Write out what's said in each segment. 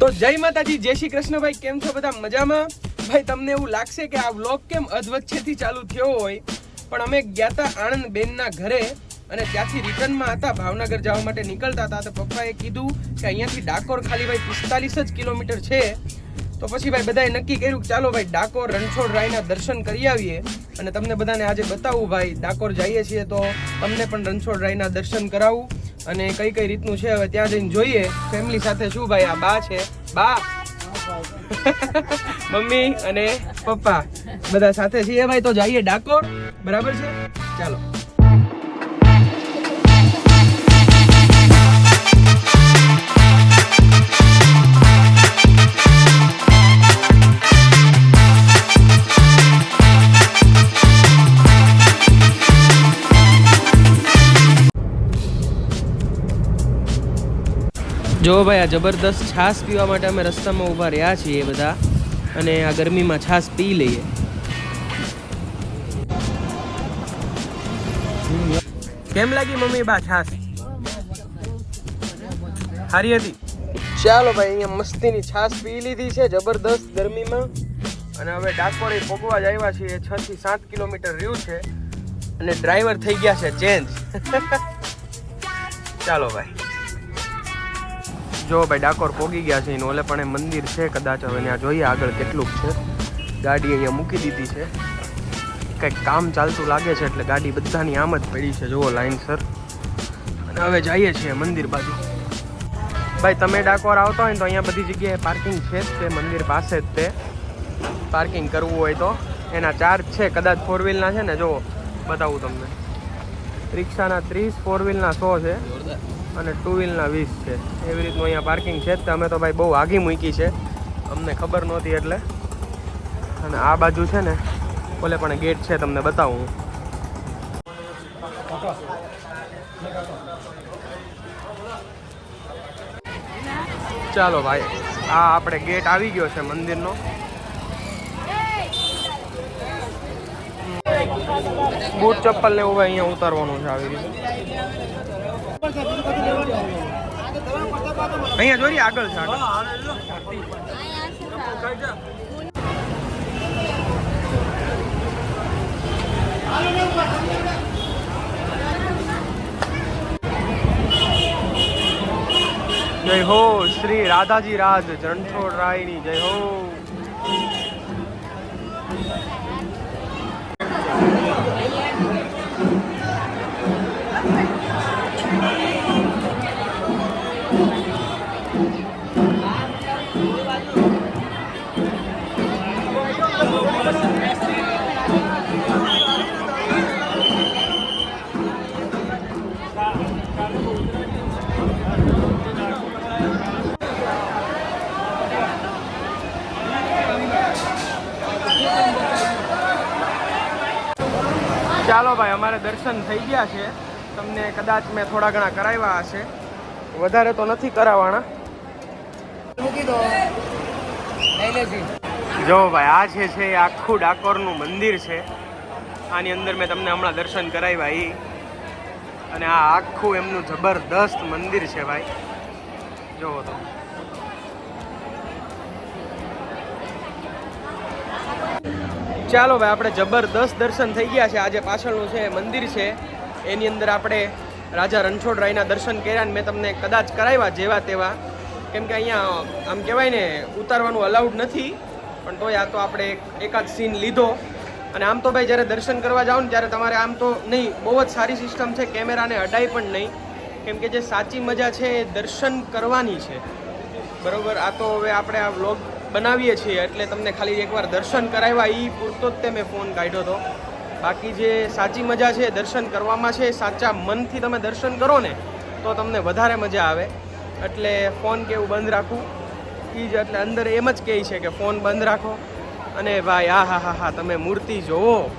તો જય માતાજી, જય શ્રી કૃષ્ણ ભાઈ કેમ છો બધા મજામાં? ભાઈ, તમને એવું લાગશે કે આ વ્લોગ કેમ અધવચ્ચેથી ચાલુ થયો હોય, પણ અમે ગયા હતા આણંદ બેનના ઘરે અને ત્યાંથી રિટર્નમાં હતા, ભાવનગર જવા માટે નીકળતા હતા. તો પપ્પાએ કીધું કે અહીંયાથી ડાકોર ખાલી ભાઈ પિસ્તાલીસ જ કિલોમીટર છે. તો પછી ભાઈ બધાએ નક્કી કર્યું કે ચાલો ભાઈ ડાકોર રણછોડ રાયના દર્શન કરી આવીએ અને તમને બધાને આજે બતાવું, ભાઈ, ડાકોર જઈએ છીએ તો તમને પણ રણછોડ રાયના દર્શન કરાવું. અને કઈ કઈ રીતનું છે હવે ત્યાં જઈને જોઈએ. ફેમિલી સાથે શું ભાઈ, આ બા છે? બા? મમ્મી અને પપ્પા બધા સાથે છીએ. ભાઈ તો જઈએ ડાકોર. બરાબર છે? ચાલો. જો ભાઈ આ જબરદસ્ત છાશ પીવા માટે અમે રસ્તામાં ઊભા રહ્યા છીએ બધા અને આ ગરમીમાં છાશ પી લઈએ. કેમ લાગી મમ્મી બા છાશ? સારી હતી? ચાલો ભાઈ અહીંયા મસ્તીની છાશ પી લીધી છે જબરદસ્ત ગરમીમાં. અને હવે ડાકોરે પગવા જ આવ્યા છીએ છ થી સાત કિલોમીટર રહ્યું છે અને ડ્રાઈવર થઈ ગયા છે ચેન્જ. ચાલો ભાઈ. જો ભાઈ ડાકોર પોગી ગયા છે, એનું ઓલે પણ એ મંદિર છે, કદાચ હવે ત્યાં જોઈએ આગળ કેટલુંક છે. ગાડી અહીંયા મૂકી દીધી છે. કંઈક કામ ચાલતું લાગે છે, એટલે ગાડી બધાની આમ જ પડી છે. જુઓ લાઇનસર અને હવે જઈએ છીએ મંદિર બાજુ. ભાઈ, તમે ડાકોર આવતા હોય તો અહીંયા બધી જગ્યાએ પાર્કિંગ છે જ તે, મંદિર પાસે જ તે. પાર્કિંગ કરવું હોય તો. એના ચાર્જ છે, કદાચ ફોર વ્હીલના છે ને, જુઓ. બતાવું તમને. રિક્ષાના ત્રીસ ફોર વ્હીલના સો છે. અને ટુ વ્હીલના વીસ છે. એવી રીતનું અહીંયા પાર્કિંગ છે જ. અમે તો ભાઈ બહુ આગી મૂકી છે. અમને ખબર નહોતી એટલે. અને આ બાજુ છે ને, ઓલે પણ ગેટ છે તમને બતાવું. ચાલો ભાઈ, આ આપણે ગેટ આવી ગયો છે મંદિરનો. બૂટ ચપ્પલ ને એવું અહીંયા ઉતારવાનું છે આવી રીતે? અહીંયા જોઈ આગળ છે આગળ. જય હો શ્રી રાધાજી રાજ રણછોડ રાયની, જય હો. ચાલો ભાઈ અમારે દર્શન થઈ ગયા છે. તમને કદાચ મેં થોડા ઘણા કરાવ્યા હશે. વધારે તો નથી કરાવવાના. જો ભાઈ આ છે છે એ આખું ડાકોરનું મંદિર છે. આની અંદર મેં તમને હમણાં દર્શન કરાવ્યા એ અને આ આખું એમનું જબરદસ્ત મંદિર છે ભાઈ. જોવો તો ચાલો ભાઈ આપણે જબરદસ્ત દર્શન થઈ ગયા છે. આજે પાછળનું છે મંદિર છે, એની અંદર આપણે રાજા રણછોડ રાયના દર્શન કર્યા ને મેં તમને કદાચ કરાવ્યા જેવા તેવા. કેમ કે અહીંયા, આમ કહેવાય ને, ઉતારવાનું અલાઉડ નથી, પણ તોય આ તો આપણે એક, એકાદ સીન લીધો. અને આમ તો ભાઈ જ્યારે દર્શન કરવા જાઓ ને, ત્યારે તમારે આમ તો નહીં, બહુ જ સારી સિસ્ટમ છે, કેમેરાને અડાય પણ નહીં. કેમ કે જે સાચી મજા છે, એ દર્શન કરવાની છે. બરોબર? આ તો હવે આપણે આ વ્લોગ બનાવીએ છીએ એટલે તમને ખાલી એકવાર દર્શન કરાવ્યા. એ પૂરતો જ તે મેં ફોન કાઢ્યો હતો બાકી જે સાચી મજા છે દર્શન કરવામાં છે, સાચા મનથી તમે દર્શન કરો ને, તો તમને વધારે મજા આવે. એટલે ફોન કેવું બંધ રાખવું એ જ એટલે અંદર એમ જ કહે છે કે ફોન બંધ રાખો. અને ભાઈ, આ, હા હા હા, તમે મૂર્તિ જોવો.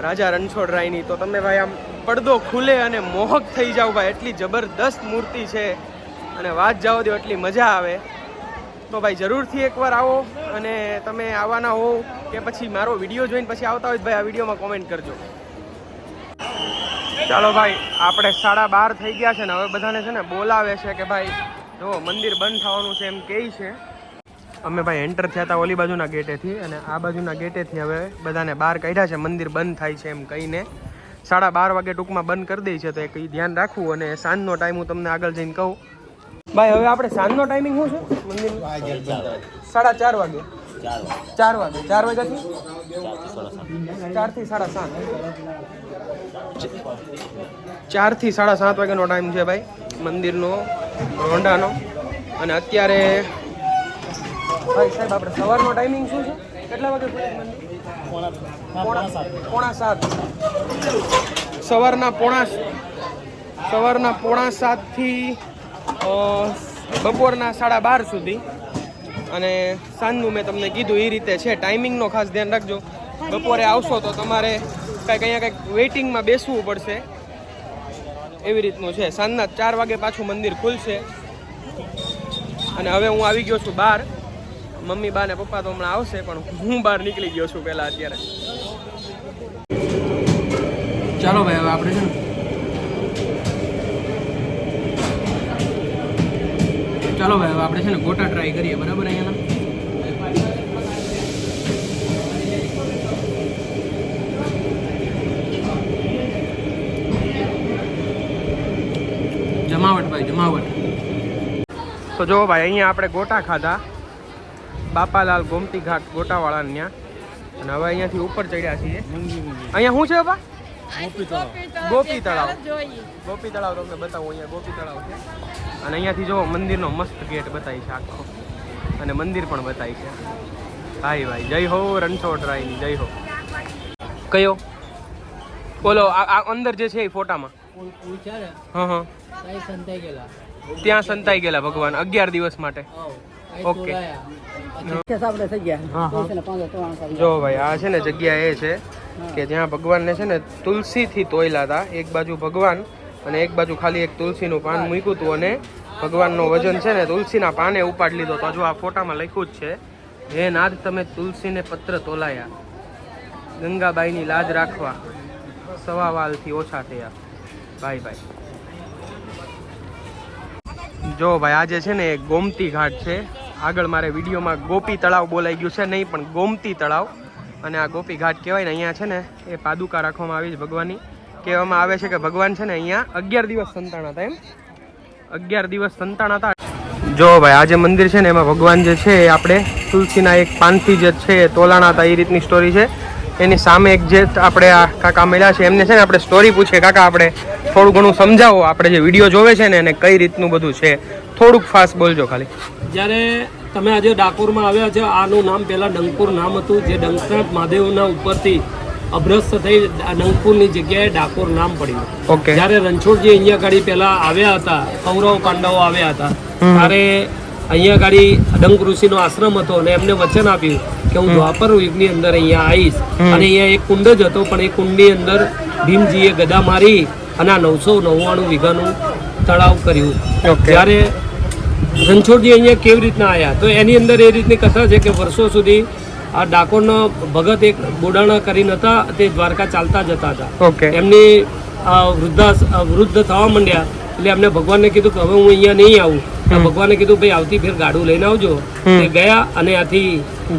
રાજા રણછોડ રાયની, તો તમે ભાઈ આમ પડદો ખુલે અને મોહક થઈ જાઓ ભાઈ. એટલી જબરદસ્ત મૂર્તિ છે. અને વાત જાઓ દો, એટલી મજા આવે. તો ભાઈ જરૂરથી એકવાર આવો અને તમે આવવાના હો કે પછી મારો વીડિયો જોઈને પછી આવતા હોય ભાઈ આ વિડીયોમાં કોમેન્ટ કરજો. ચાલો ભાઈ, આપણે સાડા બાર થઈ ગયા છે ને હવે બધાને છે ને બોલાવે છે કે ભાઈ, જો, મંદિર બંધ થવાનું છે એમ કહે છે. અમે ભાઈ એન્ટર થયા હતા ઓલી બાજુના ગેટેથી અને આ બાજુના ગેટેથી હવે બધાને બહાર કાઢ્યા છે. મંદિર બંધ થાય છે એમ કહીને. સાડા બાર વાગે ટૂંકમાં બંધ કરી દે છે, તો એક ધ્યાન રાખવું અને સાંજનો ટાઈમ હું તમને આગળ જઈને કહું. ભાઈ, હવે આપણે સાંજનો ટાઈમિંગ શું છે? મંદિર સાડા ચાર વાગે. ચાર વાગે. ચાર વાગ્યાથી? ચારથી સાડા સાત. ચારથી સાડા સાત વાગ્યાનો ટાઈમ છે ભાઈ, મંદિરનો રોંડાનો અને અત્યારે ભાઈ સાહેબ, આપણે સવારનો ટાઈમિંગ શું છે? કેટલા વાગે ખુલે મંદિર? પોણા સાત. સવારના પોણા સવારના પોણા સાતથી બપોરના સાડા બાર સુધી. અને સાંજનું મેં તમને કીધું એ રીતે છે. ટાઈમિંગનો ખાસ ધ્યાન રાખજો. બપોરે આવશો તો તમારે કંઈક અહીંયા કંઈક વેઇટિંગમાં બેસવું પડશે. એવી રીતનું છે. સાંજના ચાર વાગે પાછું મંદિર ખુલશે. અને હવે હું આવી ગયો છું બહાર. મમ્મી, બા ને પપ્પા તો હમણાં આવશે, પણ હું બહાર નીકળી ગયો છું પહેલાં અત્યારે. ચાલો ભાઈ, હવે આપણે છે ને ચાલો ભાઈ હવે આપણે છે ને ગોટા ટ્રાય કરીએ બરાબર અહીંયાના? જમાવટ ભાઈ જમાવટ. તો જો ભાઈ અહીંયા આપણે ગોટા ખાધા. બાપાલાલ ગોમતી ઘાટ ગોટાવાળા ત્યાં અને હવે અહીંયાથી ઉપર ચડ્યા છીએ. અહીંયા શું છે બાપા? ગોપી તળાવ. ગોપી તળાવ. ગોપી તળાવ તમને બતાવું અહીંયા ગોપી તળાવ છે. અને અહીંયાથી જો મંદિરનો મસ્ત ગેટ બતાવી છે આખો. અને મંદિર પણ બતાવી છે. ભાઈ ભાઈ જય હો રણછોડ રાયની જય હો. કયો? બોલો આ આ અંદર જે છે એ ફોટામાં? હા હા. ત્યાં સંતાઈ ગયેલા ભગવાન અગિયાર દિવસ માટે. ઓકે. જો ભાઈ આ છે ને જગ્યા એ છે કે જ્યાં ભગવાનને છે ને તુલસીથી તોયલા હતા. એક બાજુ ભગવાન અને એક બાજુ ખાલી એક તુલસીનું પાન મૂક્યું હતું અને ભગવાનનો વજન છે ને તુલસીના પાને ઉપાડી લીધો તો હજુ આ ફોટામાં લખ્યું જ છે, હે નાદ તમે તુલસીને પત્ર તોલાયા. ગંગાબાઈની લાજ રાખવા. સવા વાલથી ઓછા થયા. ભાઈ ભાઈ જો ભાઈ, આજે છે ને ગોમતી ઘાટ છે. આગળ મારે વિડીયોમાં ગોપી તળાવ બોલાઈ ગયું છે. નહીં, પણ ગોમતી તળાવ. અને આ ગોપી ઘાટ કહેવાય ને, અહીંયા છે ને એ પાદુકા રાખવામાં આવી છે ભગવાનની. કહેવામાં આવે છે કે ભગવાન છે ને અહીંયા અગિયાર દિવસ સંતાણા હતા એમ. અગિયાર દિવસ સંતાણા હતા. જો ભાઈ, આ જે મંદિર છે ને એમાં ભગવાન જે છે એ આપણે તુલસીના એક પાનથી જે છે તોલાણા હતા, એ રીતની સ્ટોરી છે. એની સામે એક જે આપણે આ કાકા મળ્યા છે, એમને છે ને આપણે સ્ટોરી પૂછીએ. કાકા, આપણે થોડું ઘણું સમજાવો, આપણે જે વીડિયો જોવે છે ને એને કઈ રીતનું બધું છે. થોડુંક ફાસ્ટ બોલજો ખાલી. જ્યારે તમે આજે ડાકોરમાં આવ્યા છો, આનું નામ પહેલાં ડંકુર નામ હતું, જે ડંકનાથ મહાદેવના ઉપરથી અભ્રસ્ત થઈ નંગપુરની જગ્યાએ ડાકોર નામ પડ્યું. ઓકે. જ્યારે રણછોડજી અહીંયા ગાડી પહેલા આવ્યા હતા કૌરવ પાંડવો આવ્યા હતા ત્યારે અહીંયા ગાડી ડંક ઋષિનો આશ્રમ હતો અને એમને વચન આપ્યું કે હું દ્વાપર યુગની અંદર અહીંયા આવીશ. અને અહીંયા એક કુંડ જ હતો પણ એ કુંડની અંદર ભીમજીએ ગદા મારી અને આ નવસો નવ્વાણું વીઘાનું તળાવ કર્યું. ત્યારે જ્યારે રણછોડજી અહીંયા કેવી રીતના આવ્યા? તો એની અંદર એ રીતની કથા છે કે વર્ષો સુધી આ ડાકોરનો ભગત એક બોડાણા કરીને હતા તે દ્વારકા ચાલતા જતા હતા. એમની વૃદ્ધા વૃદ્ધ થવા માંડ્યા એટલે એમને ભગવાનને કીધું કે હવે હું અહીંયા નહીં આવું. ભગવાને કીધું ભાઈ આવતી ફેર ગાડું લઈને આવજો. તે ગયા અને આથી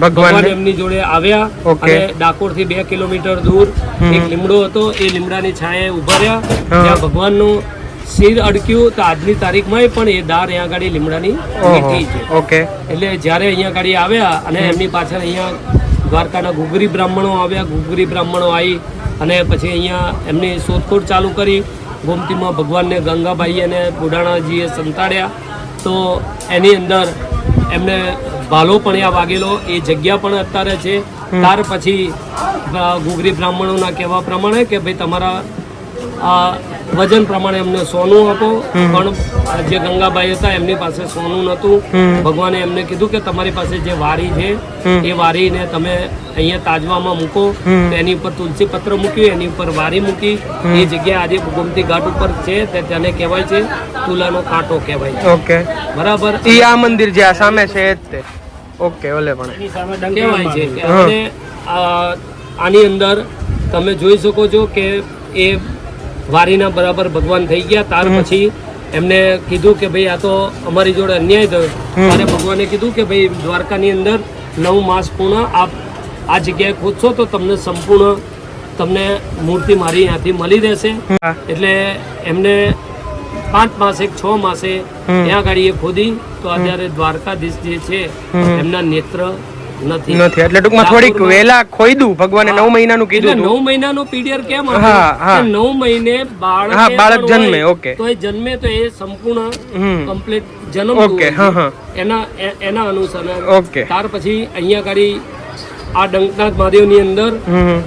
ભગવાન એમની જોડે આવ્યા. અને ડાકોરથી બે કિલોમીટર દૂર એક લીમડો હતો. એ લીમડાની છાંયે ઊભા રહ્યા. ત્યાં ભગવાનનું શિર અડક્યું તો આજની તારીખમાં પણ એ દાર અહીંયા ગાડી લીમડાની મીઠી છે. ઓકે. એટલે જ્યારે અહીંયા ગાડી આવ્યા અને એમની પાછળ અહીંયા દ્વારકાના ઘુઘરી બ્રાહ્મણો આવ્યા ઘુઘરી બ્રાહ્મણો આવી અને પછી અહીંયા એમની શોધખોળ ચાલુ કરી. ગોમતીમાં ભગવાનને ગંગાબાઈ અને બુડાણાજીએ સંતાડ્યા. તો એની અંદર એમને ભાલો પણ આ વાગેલો. એ જગ્યા પણ અત્યારે છે. ત્યાર પછી અ, ઘુઘરી બ્રાહ્મણોના કહેવા પ્રમાણે કે ભાઈ તમારા આ વજન પ્રમાણે એમને સોનું આપો. પણ જે ગંગાબાઈ હતા એમની પાસે સોનું નહોતું. ભગવાને એમને કીધું કે તમારી પાસે જે વારી છે એ વારીને તમે અહીંયા તાજવામાં મૂકો. એની ઉપર તુલસી પત્ર મૂક્યું એની ઉપર વારી મૂકી. એ જગ્યા આજે ગોમતી ઘાટ ઉપર છે તે તેને કહેવાય છે તુલાનો કાંટો કહેવાય. છે ઓકે. બરાબર? એ આ મંદિર જે આ સામે છે એ જ તે. ઓકે ઓલે પણ. કહેવાય છે કે અને આ- આની અંદર તમે જોઈ શકો છો કે એ વારીના બરાબર ભગવાન થઈ ગયા. ત્યાર પછી એમને કીધું કે ભાઈ આ તો અમારી જોડે અન્યાય થયો. ત્યારે ભગવાને કીધું કે ભાઈ દ્વારકાની અંદર નવ માસ પૂર્ણ આપ આ જગ્યાએ ખોદશો તો તમને સંપૂર્ણ તમને મૂર્તિ મારી ત્યાંથી મળી રહેશે. એટલે એમને પાંચ માસે છ માસે ત્યાં ગાડી એ ખોદી. તો અત્યારે દ્વારકાધીશ જે છે એમના નેત્ર નથી. નથી. એટલે ટૂંકમાં થોડીક વેલા ખોઈદું. ભગવાને નવ મહિનાનું કીધું નવ મહિનાનો પીરિયડ કેમ નવ મહિને બાળક હા, બાળક જન્મે, ઓકે. તો એ જન્મે તો એ સંપૂર્ણ કમ્પ્લીટ જન્મ ઓકે હા, હા. એના એના અનુસાર. ઓકે. ત્યાર પછી અહીંયા ગાડી આ ડંકનાથ મહાદેવની અંદર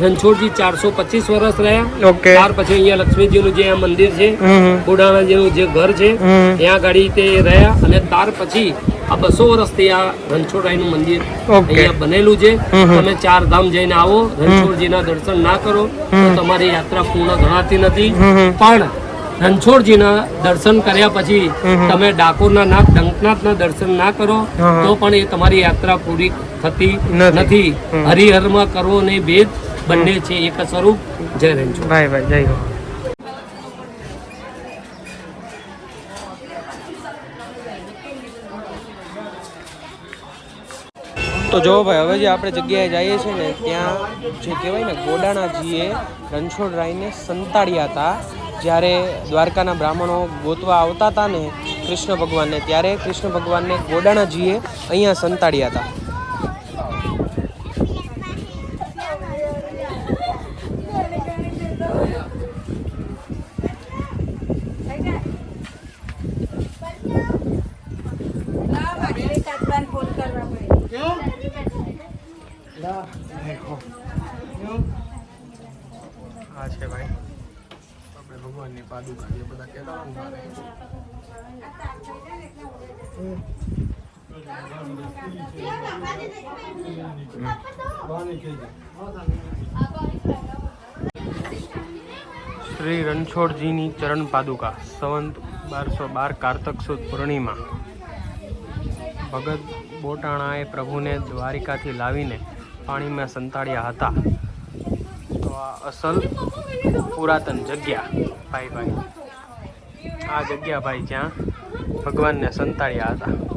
રણછોડજી ચારસો પચીસ વર્ષ રહ્યા. ત્યાર પછી અહીંયા લક્ષ્મીજીનું જે આ મંદિર છે હમ ખોડાણાજીનું જે ઘર છે ત્યાં ગાડી તે રહ્યા. અને ત્યાર પછી આ બસો વર્ષથી આ રણછોડરાયનું મંદિર અહીંયા બનેલું છે. તમે ચાર ધામ જઈને આવો. રણછોડજીના દર્શન ના કરો તો તમારી યાત્રા પૂર્ણ ગણાતી નથી. પણ રણછોડજીના દર્શન કર્યા પછી તમે ડાકોરના નાથ ડંકનાથના દર્શન ના કરો તો પણ એ તમારી યાત્રા પૂરી થતી નથી. હરિહરમાં કરવો ને ભેદ બંને છે એક સ્વરૂપ. જય રણછોડ. ભાઈ ભાઈ જય તો જો ભાઈ, હવે જે આપણે જગ્યાએ જઈએ છીએ ને, ત્યાં જે કહેવાય ને, ગોડાણાજીએ રણછોડરાયને સંતાડ્યા હતા. જ્યારે દ્વારકાના બ્રાહ્મણો ગોતવા આવતા હતા ને, કૃષ્ણ ભગવાનને, ત્યારે કૃષ્ણ ભગવાનને ગોડાણાજીએ અહીંયા સંતાડ્યા હતા. આ છે ભાઈ. શ્રી રણછોડજીની ચરણ પાદુકા, સંવંત બારસો બાર કારતક સુદ પૂર્ણિમા. ભગત બોટાણાએ પ્રભુને દ્વારિકાથી લાવીને પાણીમાં સંતાડ્યા હતા. તો આ અસલ પુરાતન જગ્યા. ભાઈ ભાઈ. આ જગ્યા ભાઈ જ્યાં ભગવાનને સંતાડ્યા હતા.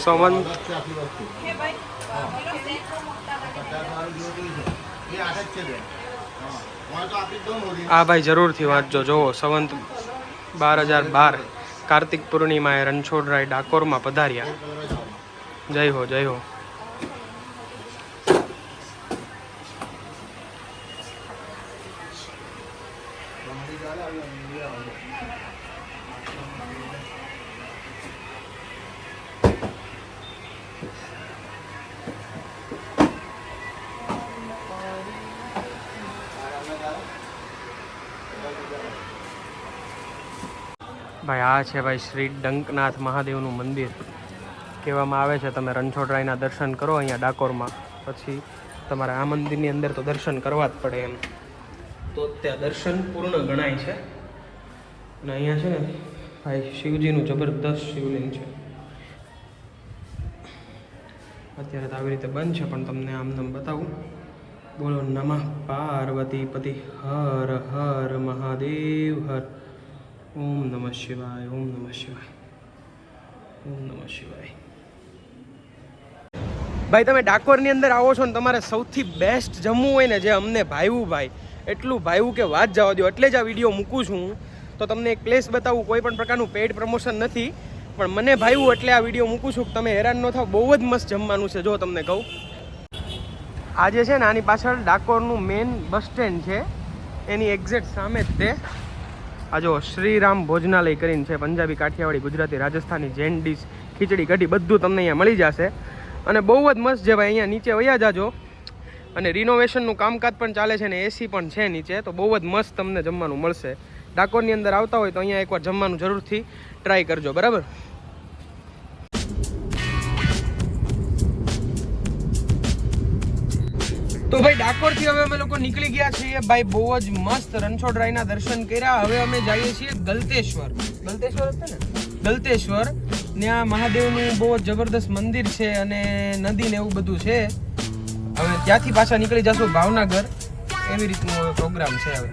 સંવંત આ ભાઈ જરૂરથી વાંચજો જુઓ સંવંત બાર હજાર બાર કાર્તિક પૂર્ણિમાએ રણછોડરાય ડાકોરમાં પધાર્યા. જય હો જય હો. ભાઈ, આ છે ભાઈ શ્રી ડંકનાથ મહાદેવનું મંદિર. કહેવામાં આવે છે, તમે રણછોડરાયના દર્શન કરો અહીંયા ડાકોરમાં. પછી તમારે આ મંદિરની અંદર તો દર્શન કરવા જ પડે એમ. તો ત્યાં દર્શન પૂર્ણ ગણાય છે. અને અહીંયા છે ને ભાઈ શિવજીનું જબરદસ્ત શિવલિંગ છે. અત્યારે તો આવી રીતે બંધ છે, પણ તમને આમ નામ બતાવું. બોલો નમઃ પાર્વતી પતિ હર હર મહાદેવ, હર ઓમ નમઃ શિવાય ઓમ નમઃ શિવાય ઓમ નમઃ શિવાય ભાઈ, તમે ડાકોરની અંદર આવો છો ને, તમારે સૌથી બેસ્ટ જમવું હોય ને જે અમને ભાવ્યું ભાઈ, એટલું ભાવ્યું કે વાત જવા દો એટલે જ આ વીડિયો મૂકું છું તો તમને એક પ્લેસ બતાવું, કોઈ પણ પ્રકારનું પેડ પ્રમોશન નથી, પણ મને ભાવ્યું એટલે આ વીડિયો મૂકું છું. કે તમે હેરાન ન થાવ, બહુ જ મસ્ત જમવાનું છે, જો તમને કહું. આજે છે ને, આની પાછળ ડાકોરનું મેઇન બસ સ્ટેન્ડ છે. એની એક્ઝેક્ટ સામે જ તે. આ જો શ્રીરામ ભોજનાલય કરીને છે, પંજાબી, કાઠિયાવાડી, ગુજરાતી, રાજસ્થાની, જૈન ડીશ, ખીચડી, કઢી, બધું તમને અહીંયા મળી જશે. અને બહુ જ મસ્ત છે અહીંયા નીચે વયા જાજો. અને રિનોવેશનનું કામકાજ પણ ચાલે છે ને એસી પણ છે નીચે, તો બહુ જ મસ્ત તમને જમવાનું મળશે. ડાકોરની અંદર આવતા હોય તો અહીંયા એકવાર જમવાનું જરૂરથી ટ્રાય કરજો, બરાબર? તો ભાઈ ડાકોરથી હવે અમે લોકો નીકળી ગયા છીએ. ભાઈ બહુ જ મસ્ત રણછોડરાયના દર્શન કર્યા. હવે અમે જઈએ છીએ ગલતેશ્વર. ગલતેશ્વર હતું ને? ગલતેશ્વર. ત્યાં મહાદેવનું બહુ જબરદસ્ત મંદિર છે અને નદી ને એવું બધું છે. હવે ત્યાંથી પાછા નીકળી જશું ભાવનગર. એવી રીતનો પ્રોગ્રામ છે હવે.